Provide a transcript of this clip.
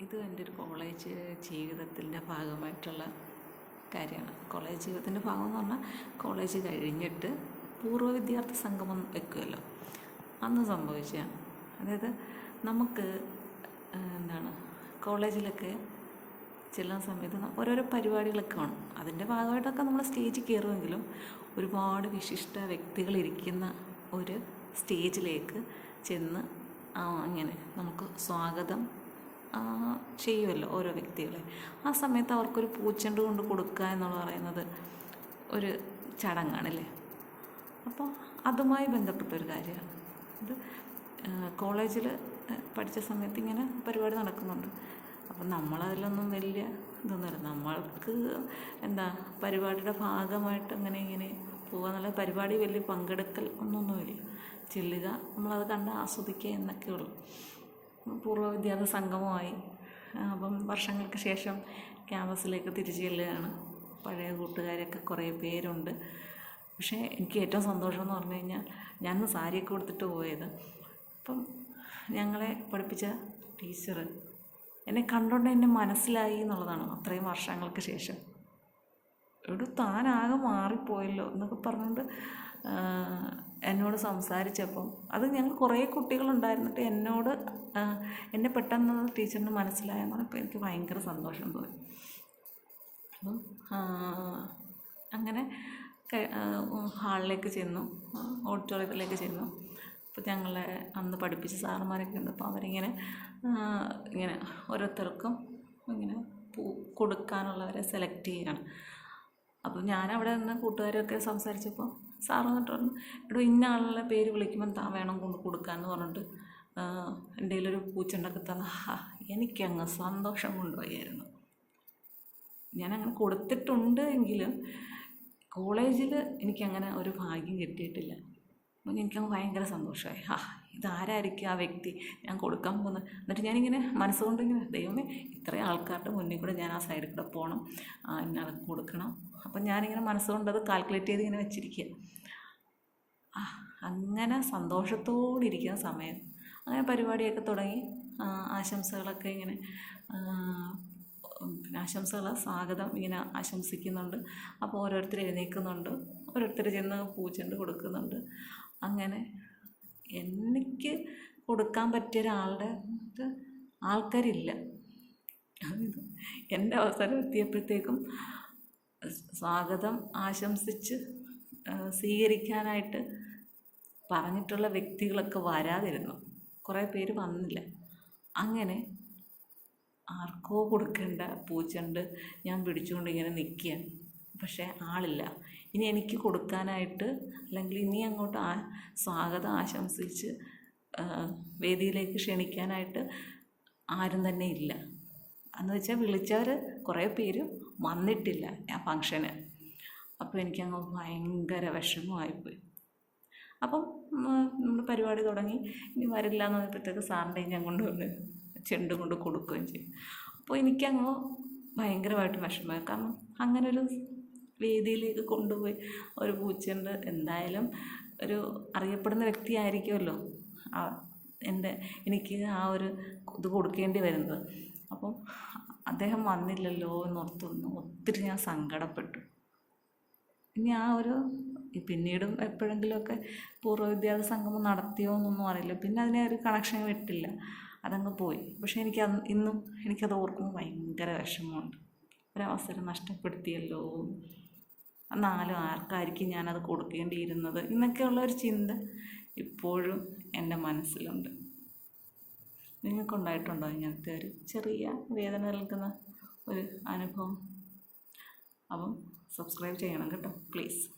ഇത് എന്റെ ഒരു കോളേജ് ജീവിതത്തിന്റെ ഭാഗമായിട്ടുള്ള കാര്യമാണ്. കോളേജ് ജീവിതത്തിന്റെ ഭാഗം എന്ന് പറഞ്ഞാൽ കോളേജ് കഴിഞ്ഞിട്ട് പൂർവ വിദ്യാർത്ഥി സംഗമം വെക്കുമല്ലോ. അന്ന് സംഭവിച്ചതാണ് അതായത് നമുക്ക് എന്താണ് കോളേജിലൊക്കെ ചെല്ലുന്ന സമയത്ത് ഓരോരോ പരിപാടികളൊക്കെ കാണും. അതിന്റെ ഭാഗമായിട്ടൊക്കെ നമ്മൾ സ്റ്റേജിൽ കയറുമെങ്കിലും ഒരുപാട് വിശിഷ്ട വ്യക്തികൾ ഇരിക്കുന്ന ഒരു സ്റ്റേജിലേക്ക് ചെന്ന് അങ്ങനെ നമുക്ക് സ്വാഗതം ചെയ്യുമല്ലോ ഓരോ വ്യക്തികളെ. ആ സമയത്ത് അവർക്കൊരു പൂച്ചെണ്ട് കൊണ്ട് കൊടുക്കുക എന്നുള്ള പറയുന്നത് ഒരു ചടങ്ങാണല്ലേ? അപ്പോൾ അതുമായി ബന്ധപ്പെട്ടൊരു കാര്യമാണ്. ഇത് കോളേജിൽ പഠിച്ച സമയത്ത് ഇങ്ങനെ പരിപാടി നടക്കുന്നുണ്ട്. അപ്പം നമ്മളതിലൊന്നും വലിയ ഇതൊന്നുമില്ല നമ്മൾക്ക് എന്താ പരിപാടിയുടെ ഭാഗമായിട്ട് അങ്ങനെ ഇങ്ങനെ പോകുക എന്നുള്ള പരിപാടി വലിയ പങ്കെടുക്കൽ ഒന്നൊന്നുമില്ല. ചെല്ലുക നമ്മളത് കണ്ട് ആസ്വദിക്കുക എന്നൊക്കെ ഉള്ളൂ പൂർവ വിദ്യാർത്ഥി സംഗമമായി. അപ്പം വർഷങ്ങൾക്ക് ശേഷം ക്യാമ്പസിലേക്ക് തിരിച്ചു ചെല്ലുകയാണ്. പഴയ കൂട്ടുകാരൊക്കെ കുറേ പേരുണ്ട്. പക്ഷേ എനിക്ക് ഏറ്റവും സന്തോഷം എന്ന് പറഞ്ഞു കഴിഞ്ഞാൽ ഞാൻ സാരിയൊക്കെ കൊടുത്തിട്ട് പോയത്. അപ്പം ഞങ്ങളെ പഠിപ്പിച്ച ടീച്ചർ എന്നെ കണ്ടുകൊണ്ട് എന്നെ മനസ്സിലായി എന്നുള്ളതാണ് അത്രയും വർഷങ്ങൾക്ക് ശേഷം. എടോ താനാകെ മാറിപ്പോയല്ലോ എന്നൊക്കെ പറഞ്ഞുകൊണ്ട് എന്നോട് സംസാരിച്ചപ്പം അത് ഞങ്ങൾ കുറേ കുട്ടികളുണ്ടായിരുന്നിട്ട് എന്നോട് എന്നെ പെട്ടെന്ന് ടീച്ചറിന് മനസ്സിലായെന്ന് പറഞ്ഞപ്പോൾ എനിക്ക് ഭയങ്കര സന്തോഷം തോന്നി. അപ്പം അങ്ങനെ ഹാളിലേക്ക് ചെന്നു ഓഡിറ്റോറിയത്തിലേക്ക് ചെന്നു. അപ്പോൾ ഞങ്ങളെ അന്ന് പഠിപ്പിച്ച സാറന്മാരൊക്കെ ഉണ്ട്. അപ്പോൾ അവരിങ്ങനെ ഇങ്ങനെ ഓരോരുത്തർക്കും ഇങ്ങനെ കൊടുക്കാനുള്ളവരെ സെലക്ട് ചെയ്യുകയാണ്. അപ്പോൾ ഞാനവിടെ നിന്ന് കൂട്ടുകാരൊക്കെ സംസാരിച്ചപ്പോൾ സാറ് എന്നിട്ട് പറഞ്ഞു എടോ ഇന്ന ആളുടെ പേര് വിളിക്കുമ്പോൾ താൻ വേണം കൊണ്ട് കൊടുക്കാമെന്ന് പറഞ്ഞിട്ട് എന്റെ കയ്യിലൊരു പൂച്ചണ്ടൊക്കെ തന്ന. ഹാ എനിക്കങ്ങ് സന്തോഷം കൊണ്ടുപോയായിരുന്നു. ഞാനങ്ങനെ കൊടുത്തിട്ടുണ്ട് എങ്കിലും കോളേജിൽ എനിക്കങ്ങനെ ഒരു ഭാഗ്യം കിട്ടിയിട്ടില്ല. അപ്പം എനിക്കങ്ങ് ഭയങ്കര സന്തോഷമായി. ആ ഇതാരായിരിക്കും ആ വ്യക്തി? ഞാൻ കൊടുക്കാൻ പോകുന്നത്. എന്നിട്ട് ഞാനിങ്ങനെ മനസ്സുകൊണ്ട് ഇങ്ങനെ ദൈവമേ ഇത്രയും ആൾക്കാരുടെ മുന്നിൽ കൂടെ ഞാൻ ആ സൈഡിൽ കൂടെ പോകണം ആ ഇന്നാൾക്ക് കൊടുക്കണം. അപ്പം ഞാനിങ്ങനെ മനസ്സുകൊണ്ട് അത് കാൽക്കുലേറ്റ് ചെയ്ത് ഇങ്ങനെ വെച്ചിരിക്കുക അങ്ങനെ സന്തോഷത്തോടെ ഇരിക്കുന്ന സമയം. അങ്ങനെ പരിപാടിയൊക്കെ തുടങ്ങി. ആശംസകളൊക്കെ ഇങ്ങനെ പിന്നെ ആശംസകൾ സ്വാഗതം ഇങ്ങനെ ആശംസിക്കുന്നുണ്ട്. അപ്പോൾ ഓരോരുത്തർ എഴുന്നേൽക്കുന്നുണ്ട്. ഓരോരുത്തർ ചെന്ന് പൂച്ചെണ്ട് കൊടുക്കുന്നുണ്ട്. അങ്ങനെ എനിക്ക് കൊടുക്കാൻ പറ്റിയ ഒരാളുടെ ആൾക്കാരില്ല. എന്റെ അവസരം എത്തിയപ്പോഴത്തേക്കും സ്വാഗതം ആശംസിച്ച് സ്വീകരിക്കാനായിട്ട് പറഞ്ഞിട്ടുള്ള വ്യക്തികളൊക്കെ വരാതിരുന്നു. കുറേ പേര് വന്നില്ല. അങ്ങനെ ആർക്കോ കൊടുക്കേണ്ട പൂച്ചണ്ട് ഞാൻ പിടിച്ചുകൊണ്ട് ഇങ്ങനെ നിൽക്കുകയാണ്. പക്ഷേ ആളില്ല. ഇനി എനിക്ക് കൊടുക്കാനായിട്ട് അല്ലെങ്കിൽ ഇനി അങ്ങോട്ട് ആ സ്വാഗതം ആശംസിച്ച് വേദിയിലേക്ക് ക്ഷണിക്കാനായിട്ട് ആരും തന്നെ ഇല്ല. എന്ന് വെച്ചാൽ വിളിച്ചവർ കുറേ പേര് വന്നിട്ടില്ല ആ ഫങ്ഷന് അപ്പോൾ എനിക്കങ്ങ് ഭയങ്കര വിഷമമായിപ്പോയി. അപ്പം നമ്മൾ പരിപാടി തുടങ്ങി. ഇനി വരില്ല എന്ന് പറഞ്ഞപ്പോഴത്തേക്ക് സാറിന്റെ ഞാൻ കൊണ്ടുവന്ന് ചെണ്ട് കൊണ്ട് കൊടുക്കുകയും ചെയ്യും. അപ്പോൾ എനിക്കങ്ങ് ഭയങ്കരമായിട്ട് വിഷമമായി. കാരണം അങ്ങനെ ഒരു വേദിയിലേക്ക് കൊണ്ടുപോയി ഒരു പൂച്ചയുണ്ട്. എന്തായാലും ഒരു അറിയപ്പെടുന്ന വ്യക്തിയായിരിക്കുമല്ലോ ആ എന്റെ എനിക്ക് ആ ഒരു ഇത് കൊടുക്കേണ്ടി വരുന്നത്. അപ്പം അദ്ദേഹം വന്നില്ലല്ലോ എന്നോർത്ത് ഒത്തിരി ഞാൻ സങ്കടപ്പെട്ടു. ഇനി ആ ഒരു പിന്നീടും എപ്പോഴെങ്കിലുമൊക്കെ പൂർവ വിദ്യാർത്ഥി സംഗമം നടത്തിയോ എന്നൊന്നും അറിയില്ല. പിന്നെ അതിനെ ഒരു കണക്ഷൻ വിട്ടില്ല. അതങ്ങ് പോയി. പക്ഷേ എനിക്ക് അത് ഇന്നും എനിക്കത് ഓർക്കുമ്പോൾ ഭയങ്കര വിഷമമുണ്ട്. ഒരവസരം നഷ്ടപ്പെടുത്തിയല്ലോ എന്നാലും ആർക്കായിരിക്കും ഞാനത് കൊടുക്കേണ്ടിയിരുന്നത് എന്നൊക്കെയുള്ള ഒരു ചിന്ത ഇപ്പോഴും എന്റെ മനസ്സിലുണ്ട്. നിങ്ങൾക്കുണ്ടായിട്ടുണ്ടോ ഇങ്ങനത്തെ ഒരു ചെറിയ വേദന നൽകുന്ന ഒരു അനുഭവം? അപ്പം സബ്സ്ക്രൈബ് ചെയ്യണം കേട്ടോ പ്ലീസ്